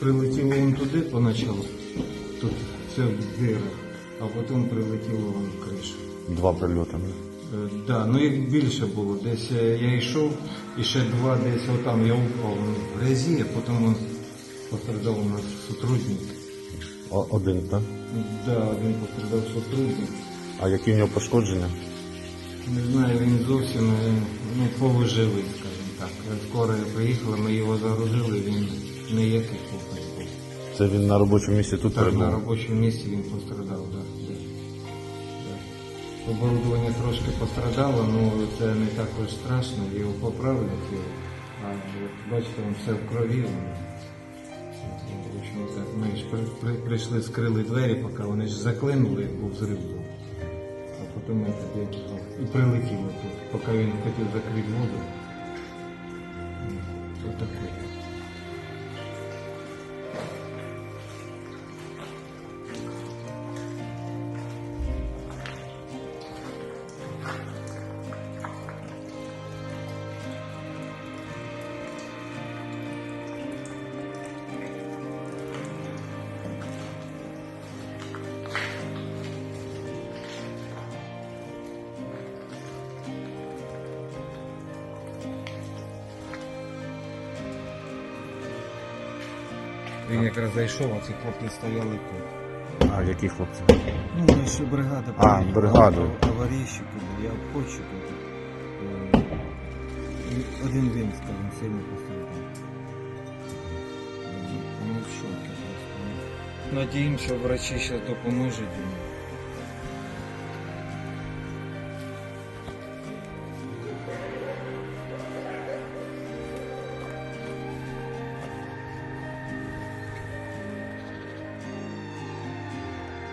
Прилетіло вон туди поначалу, тут в дирах, а потім прилетіло вон в кришу. Два прильоти. Е, Да, ну їх більше було. Десь е, я йшов, і ще два десь отам я упав ну, в грязі, а потім пострадав у нас сотрудник. О- Один, так? Да, він пострадав сотрудник. А які в нього пошкодження? Не знаю, він зовсім е, ну, полуживий, скажімо так. Скоро приїхала, ми його загрузили, він ніякий хлопець був. Це він на робочому місці тут Так, на робочому місці він пострадав, да. да. Да. Оборудовання трошки пострадало, але це не також страшно, його поправлять. Його. А от, бачите, він все в крові. воно. В общем, так, ми ж при, при, прийшли, скрили двері, поки вони ж заклинули, як був зрив був. А потім ми тоді ну, і прилетіло тут, поки він хотів закрити воду. Ось таке. Він якраз зайшов, а ці хлопці стояли тут. А які хлопці? Ну, наша бригада. А, приїхала, бригаду. Аварійщики, я обходчик. Е, і Один він, скажімо, сильно постраждав. Е, Ми в шокі просто. Надіємося, врачі зараз допоможуть йому.